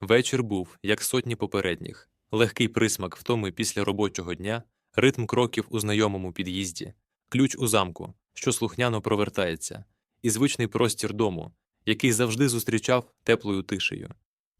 Вечір був, як сотні попередніх, легкий присмак втоми після робочого дня, ритм кроків у знайомому під'їзді, ключ у замку, що слухняно провертається, і звичний простір дому, який завжди зустрічав теплою тишею.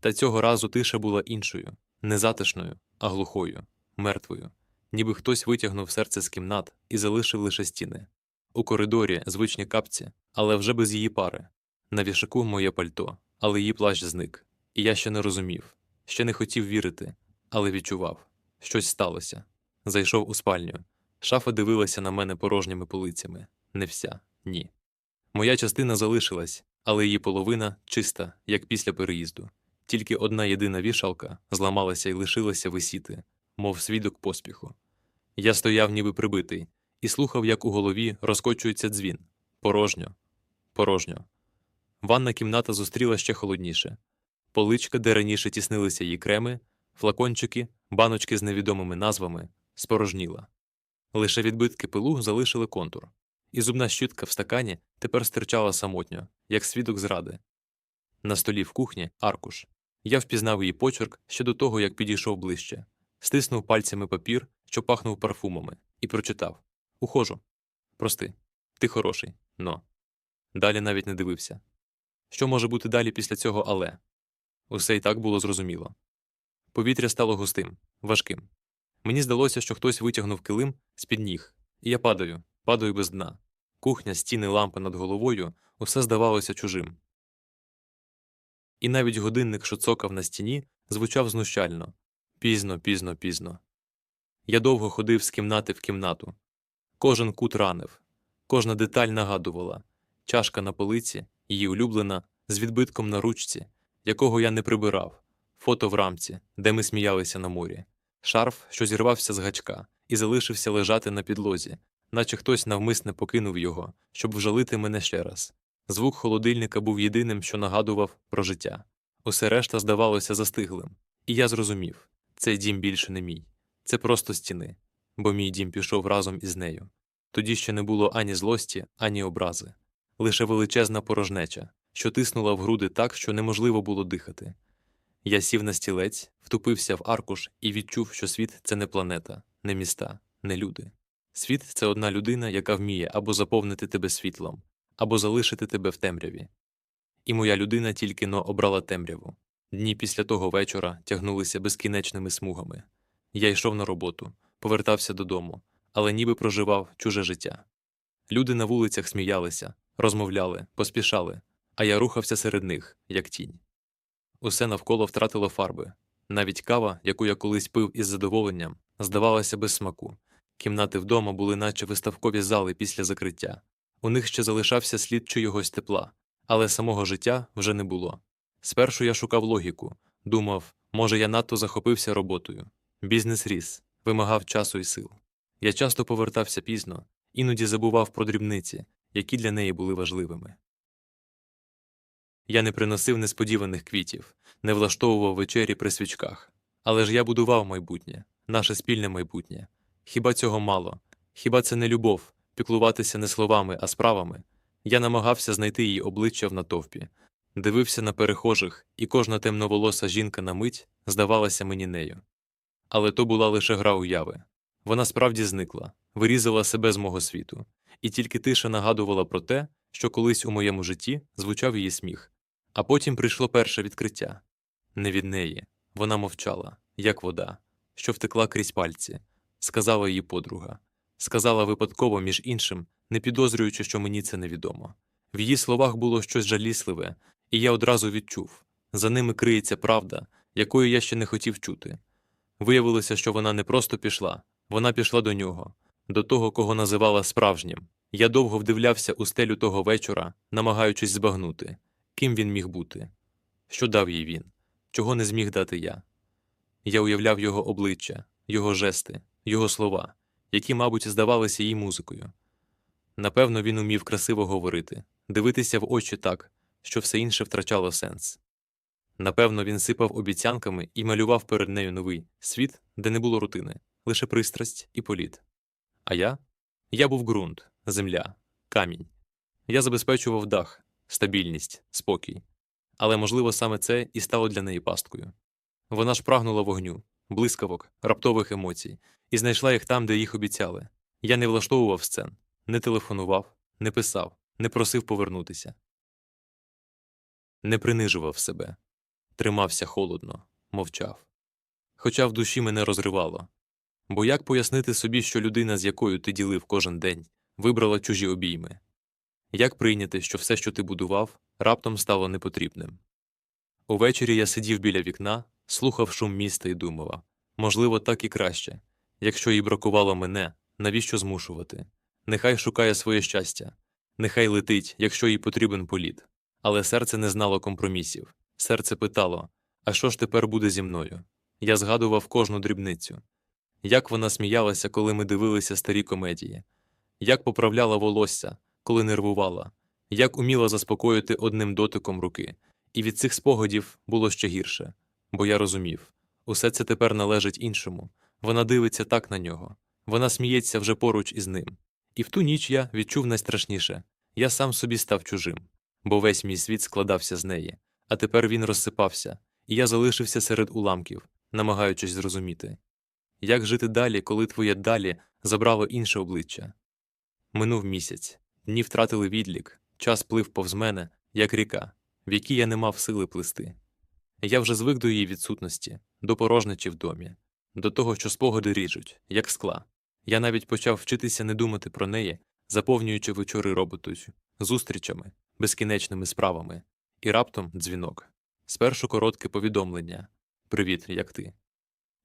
Та цього разу тиша була іншою, не затишною, а глухою, мертвою, ніби хтось витягнув серце з кімнат і залишив лише стіни. У коридорі звичні капці, але вже без її пари. На вішаку моє пальто, але її плащ зник. І я ще не розумів, ще не хотів вірити, але відчував щось сталося. Зайшов у спальню. Шафа дивилася на мене порожніми полицями. Не вся, ні. Моя частина залишилась, але її половина чиста, як після переїзду. Тільки одна єдина вішалка зламалася і лишилася висіти, мов свідок поспіху. Я стояв, ніби прибитий, і слухав, як у голові розкочується дзвін. Порожньо, порожньо. Ванна кімната зустріла ще холодніше. Поличка, де раніше тіснилися її креми, флакончики, баночки з невідомими назвами, спорожніла. Лише відбитки пилу залишили контур, і зубна щітка в стакані тепер стирчала самотньо, як свідок зради. На столі в кухні аркуш. Я впізнав її почерк ще до того, як підійшов ближче, стиснув пальцями папір, що пахнув парфумами, і прочитав Ухожу. Прости, ти хороший, но. Далі навіть не дивився. Що може бути далі після цього але? Усе і так було зрозуміло. Повітря стало густим, важким. Мені здалося, що хтось витягнув килим з-під ніг, і я падаю, падаю без дна. Кухня, стіни, лампи над головою усе здавалося чужим. І навіть годинник, що цокав на стіні, звучав знущально пізно, пізно, пізно. Я довго ходив з кімнати в кімнату. Кожен кут ранив, кожна деталь нагадувала чашка на полиці, її улюблена, з відбитком на ручці, якого я не прибирав, фото в рамці, де ми сміялися на морі, шарф, що зірвався з гачка, і залишився лежати на підлозі, наче хтось навмисне покинув його, щоб вжалити мене ще раз. Звук холодильника був єдиним, що нагадував про життя. Усе решта здавалося застиглим, і я зрозумів цей дім більше не мій, це просто стіни, бо мій дім пішов разом із нею. Тоді ще не було ані злості, ані образи, лише величезна порожнеча, що тиснула в груди так, що неможливо було дихати. Я сів на стілець, втупився в аркуш і відчув, що світ це не планета, не міста, не люди. Світ це одна людина, яка вміє або заповнити тебе світлом, або залишити тебе в темряві. І моя людина тільки но обрала темряву. Дні після того вечора тягнулися безкінечними смугами. Я йшов на роботу, повертався додому, але ніби проживав чуже життя. Люди на вулицях сміялися, розмовляли, поспішали, а я рухався серед них, як тінь. Усе навколо втратило фарби. Навіть кава, яку я колись пив із задоволенням, здавалася без смаку. Кімнати вдома були наче виставкові зали після закриття. У них ще залишався слід чогось тепла, але самого життя вже не було. Спершу я шукав логіку, думав, може, я надто захопився роботою. Бізнес ріс, вимагав часу і сил. Я часто повертався пізно, іноді забував про дрібниці, які для неї були важливими. Я не приносив несподіваних квітів, не влаштовував вечері при свічках. Але ж я будував майбутнє, наше спільне майбутнє. Хіба цього мало? Хіба це не любов, піклуватися не словами, а справами? Я намагався знайти її обличчя в натовпі, дивився на перехожих, і кожна темноволоса жінка на мить здавалася мені нею. Але то була лише гра уяви. Вона справді зникла, вирізала себе з мого світу, і тільки тиша нагадувала про те, що колись у моєму житті звучав її сміх. А потім прийшло перше відкриття не від неї. Вона мовчала, як вода, що втекла крізь пальці, сказала її подруга, сказала випадково, між іншим, не підозрюючи, що мені це невідомо. В її словах було щось жалісливе, і я одразу відчув за ними криється правда, якої я ще не хотів чути. Виявилося, що вона не просто пішла, вона пішла до нього, до того, кого називала справжнім. Я довго вдивлявся у стелю того вечора, намагаючись збагнути, ким він міг бути, що дав їй він, чого не зміг дати я. Я уявляв його обличчя, його жести, його слова, які, мабуть, здавалися їй музикою. Напевно, він умів красиво говорити, дивитися в очі так, що все інше втрачало сенс. Напевно, він сипав обіцянками і малював перед нею новий світ, де не було рутини, лише пристрасть і політ. А я? Я був ґрунт, земля, камінь. Я забезпечував дах, стабільність, спокій. Але, можливо, саме це і стало для неї пасткою. Вона ж прагнула вогню, блискавок, раптових емоцій, і знайшла їх там, де їх обіцяли. Я не влаштовував сцен, не телефонував, не писав, не просив повернутися. Не принижував себе, тримався холодно, мовчав. Хоча в душі мене розривало. Бо як пояснити собі, що людина, з якою ти ділив кожен день, вибрала чужі обійми? Як прийняти, що все, що ти будував, раптом стало непотрібним? Увечері я сидів біля вікна, слухав шум міста і думав, можливо, так і краще. Якщо їй бракувало мене, навіщо змушувати? Нехай шукає своє щастя, нехай летить, якщо їй потрібен політ. Але серце не знало компромісів. Серце питало: а що ж тепер буде зі мною? Я згадував кожну дрібницю. Як вона сміялася, коли ми дивилися старі комедії, як поправляла волосся, коли нервувала, як уміла заспокоїти одним дотиком руки. І від цих спогадів було ще гірше, бо я розумів усе це тепер належить іншому. Вона дивиться так на нього, вона сміється вже поруч із ним. І в ту ніч я відчув найстрашніше я сам собі став чужим, бо весь мій світ складався з неї, а тепер він розсипався, і я залишився серед уламків, намагаючись зрозуміти, як жити далі, коли твоє далі забрало інше обличчя. Минув місяць, дні втратили відлік, час плив повз мене, як ріка, в якій я не мав сили плисти. Я вже звик до її відсутності, до порожнечі в домі, до того, що спогади ріжуть, як скла. Я навіть почав вчитися не думати про неї, заповнюючи вечори роботою, зустрічами, безкінечними справами, і раптом дзвінок. Спершу коротке повідомлення Привіт, як ти.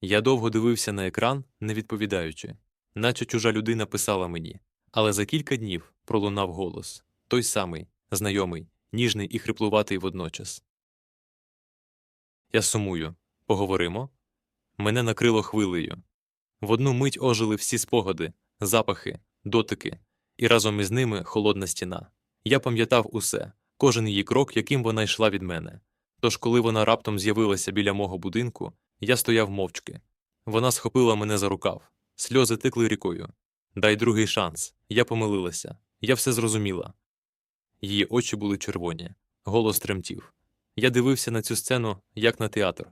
Я довго дивився на екран, не відповідаючи, наче чужа людина писала мені, але за кілька днів пролунав голос той самий, знайомий, ніжний і хриплуватий водночас. Я сумую. Поговоримо? Мене накрило хвилею. В одну мить ожили всі спогади, запахи, дотики, і разом із ними холодна стіна. Я пам'ятав усе, кожен її крок, яким вона йшла від мене. Тож, коли вона раптом з'явилася біля мого будинку, я стояв мовчки. Вона схопила мене за рукав, сльози текли рікою. Дай другий шанс. Я помилилася. Я все зрозуміла. Її очі були червоні, голос тремтів. Я дивився на цю сцену як на театр,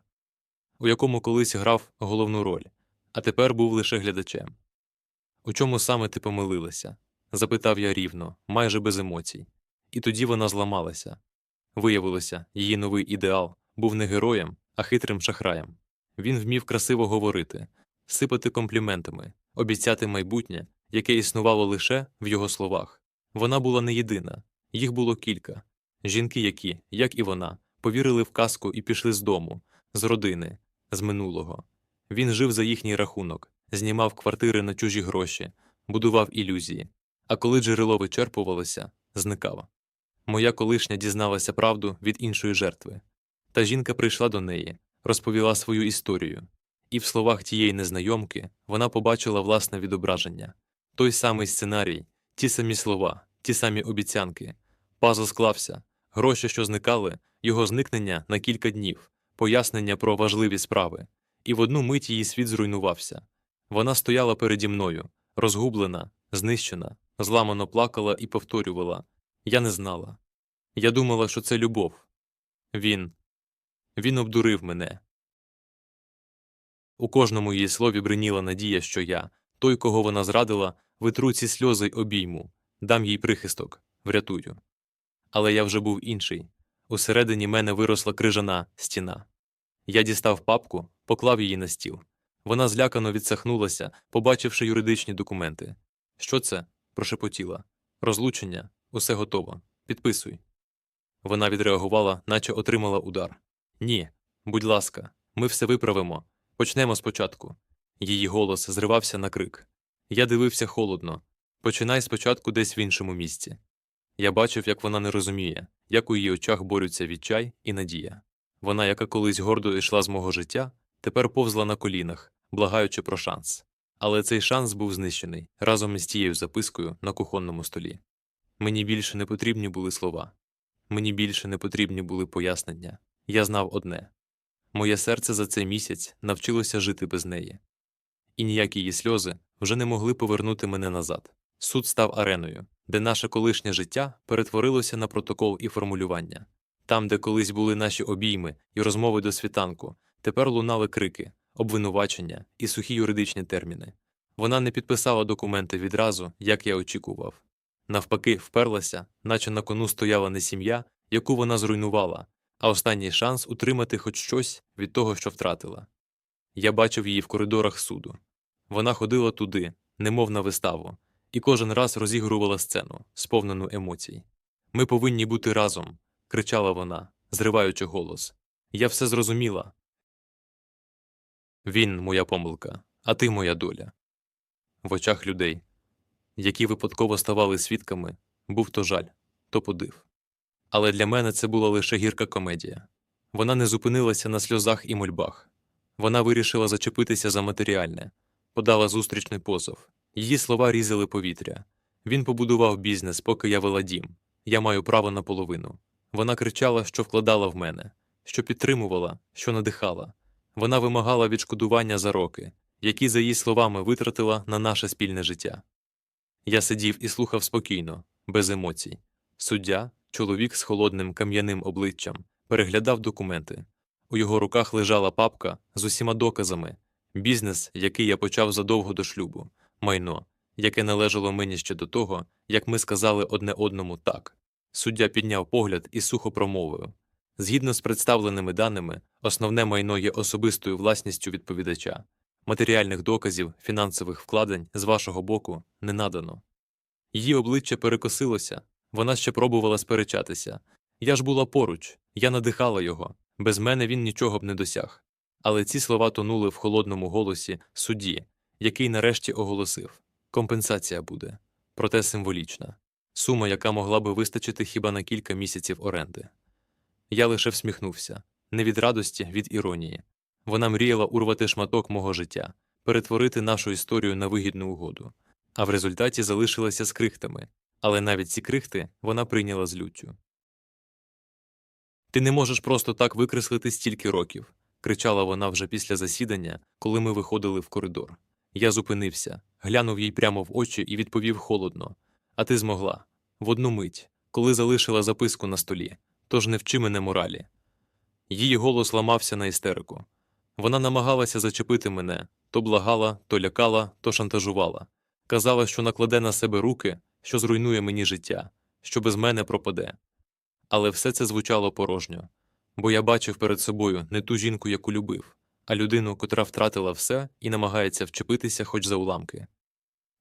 у якому колись грав головну роль, а тепер був лише глядачем. У чому саме ти помилилася? запитав я рівно, майже без емоцій. І тоді вона зламалася. Виявилося, її новий ідеал був не героєм, а хитрим шахраєм. Він вмів красиво говорити, сипати компліментами, обіцяти майбутнє, яке існувало лише в його словах. Вона була не єдина, їх було кілька жінки, які, як і вона, повірили в казку і пішли з дому, з родини, з минулого. Він жив за їхній рахунок, знімав квартири на чужі гроші, будував ілюзії, а коли джерело вичерпувалося, зникав. Моя колишня дізналася правду від іншої жертви. Та жінка прийшла до неї, розповіла свою історію, і в словах тієї незнайомки вона побачила власне відображення той самий сценарій, ті самі слова, ті самі обіцянки. Пазл склався, гроші, що зникали, його зникнення на кілька днів, пояснення про важливі справи, і в одну мить її світ зруйнувався. Вона стояла переді мною, розгублена, знищена, зламано плакала і повторювала Я не знала. Я думала, що це любов. Він. Він обдурив мене. У кожному її слові бриніла надія, що я, той, кого вона зрадила, витру ці сльози й обійму, дам їй прихисток, врятую. Але я вже був інший. Усередині мене виросла крижана стіна. Я дістав папку, поклав її на стіл. Вона злякано відсахнулася, побачивши юридичні документи. Що це? прошепотіла. Розлучення, усе готово. Підписуй. Вона відреагувала, наче отримала удар. Ні, будь ласка, ми все виправимо. Почнемо спочатку. Її голос зривався на крик. Я дивився холодно. Починай спочатку десь в іншому місці. Я бачив, як вона не розуміє, як у її очах борються відчай і надія. Вона, яка колись гордо йшла з мого життя, тепер повзла на колінах, благаючи про шанс. Але цей шанс був знищений разом із тією запискою на кухонному столі. Мені більше не потрібні були слова. Мені більше не потрібні були пояснення. Я знав одне моє серце за цей місяць навчилося жити без неї. І ніякі її сльози вже не могли повернути мене назад. Суд став ареною, де наше колишнє життя перетворилося на протокол і формулювання. Там, де колись були наші обійми і розмови до світанку, тепер лунали крики, обвинувачення і сухі юридичні терміни. Вона не підписала документи відразу, як я очікував. Навпаки, вперлася, наче на кону стояла не сім'я, яку вона зруйнувала, а останній шанс утримати хоч щось від того, що втратила. Я бачив її в коридорах суду. Вона ходила туди, немов на виставу, і кожен раз розігрувала сцену, сповнену емоцій. Ми повинні бути разом, кричала вона, зриваючи голос. Я все зрозуміла. Він моя помилка, а ти моя доля. В очах людей, які випадково ставали свідками, був то жаль, то подив. Але для мене це була лише гірка комедія. Вона не зупинилася на сльозах і мольбах. Вона вирішила зачепитися за матеріальне, подала зустрічний позов. Її слова різали повітря. Він побудував бізнес, поки я вела дім. Я маю право на половину. Вона кричала, що вкладала в мене, що підтримувала, що надихала. Вона вимагала відшкодування за роки, які, за її словами, витратила на наше спільне життя. Я сидів і слухав спокійно, без емоцій. Суддя, чоловік з холодним кам'яним обличчям, переглядав документи. У його руках лежала папка з усіма доказами, бізнес, який я почав задовго до шлюбу, майно, яке належало мені ще до того, як ми сказали одне одному так. Суддя підняв погляд і сухо промовив Згідно з представленими даними, основне майно є особистою власністю відповідача. Матеріальних доказів, фінансових вкладень з вашого боку не надано. Її обличчя перекосилося, вона ще пробувала сперечатися. Я ж була поруч, я надихала його, без мене він нічого б не досяг. Але ці слова тонули в холодному голосі судді, який нарешті оголосив компенсація буде, проте символічна, сума, яка могла би вистачити хіба на кілька місяців оренди. Я лише всміхнувся не від радості, від іронії. Вона мріяла урвати шматок мого життя, перетворити нашу історію на вигідну угоду, а в результаті залишилася з крихтами, але навіть ці крихти вона прийняла з люттю. Ти не можеш просто так викреслити стільки років, кричала вона вже після засідання, коли ми виходили в коридор. Я зупинився, глянув їй прямо в очі і відповів холодно А ти змогла в одну мить, коли залишила записку на столі, тож не вчи мене моралі. Її голос ламався на істерику. Вона намагалася зачепити мене то благала, то лякала, то шантажувала. Казала, що накладе на себе руки, що зруйнує мені життя, що без мене пропаде. Але все це звучало порожньо, бо я бачив перед собою не ту жінку, яку любив, а людину, котра втратила все і намагається вчепитися хоч за уламки.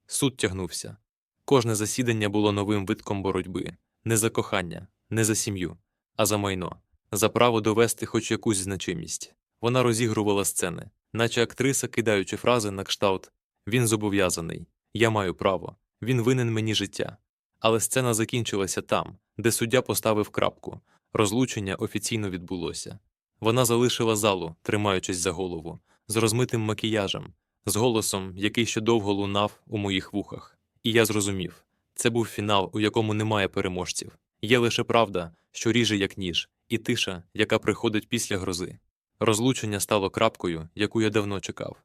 Суд тягнувся. Кожне засідання було новим витком боротьби не за кохання, не за сім'ю, а за майно, за право довести хоч якусь значимість. Вона розігрувала сцени, наче актриса, кидаючи фрази на кшталт Він зобов'язаний, я маю право, він винен мені життя. Але сцена закінчилася там, де суддя поставив крапку. Розлучення офіційно відбулося. Вона залишила залу, тримаючись за голову, з розмитим макіяжем, з голосом, який ще довго лунав у моїх вухах. І я зрозумів це був фінал, у якому немає переможців. Є лише правда, що ріже як ніж, і тиша, яка приходить після грози. Розлучення стало крапкою, яку я давно чекав.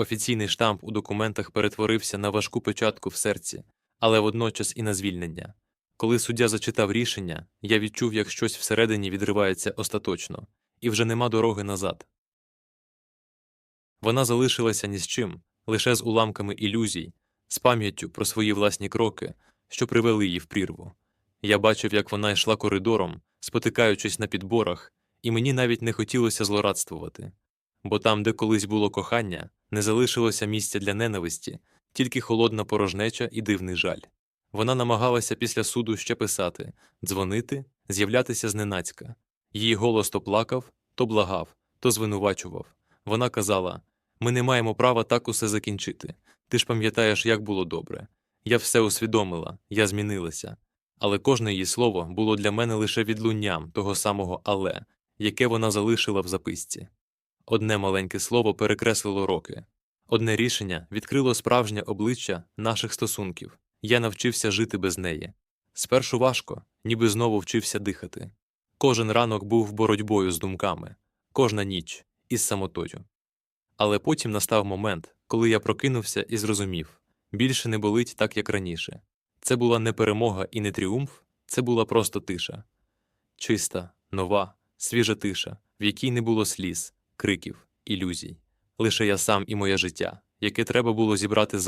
Офіційний штамп у документах перетворився на важку печатку в серці, але водночас і на звільнення. Коли суддя зачитав рішення, я відчув, як щось всередині відривається остаточно, і вже нема дороги назад. Вона залишилася ні з чим, лише з уламками ілюзій, з пам'яттю про свої власні кроки, що привели її в прірву. Я бачив, як вона йшла коридором, спотикаючись на підборах, і мені навіть не хотілося злорадствувати. Бо там, де колись було кохання, не залишилося місця для ненависті, тільки холодна порожнеча і дивний жаль. Вона намагалася після суду ще писати, дзвонити, з'являтися зненацька. Її голос то плакав, то благав, то звинувачував. Вона казала Ми не маємо права так усе закінчити. Ти ж пам'ятаєш, як було добре. Я все усвідомила, я змінилася. Але кожне її слово було для мене лише відлунням того самого але, яке вона залишила в записці. Одне маленьке слово перекреслило роки, одне рішення відкрило справжнє обличчя наших стосунків. Я навчився жити без неї. Спершу важко, ніби знову вчився дихати. Кожен ранок був боротьбою з думками, кожна ніч із самотою. Але потім настав момент, коли я прокинувся і зрозумів більше не болить так, як раніше. Це була не перемога і не тріумф, це була просто тиша. Чиста, нова, свіжа тиша, в якій не було сліз, криків, ілюзій. Лише я сам і моє життя, яке треба було зібрати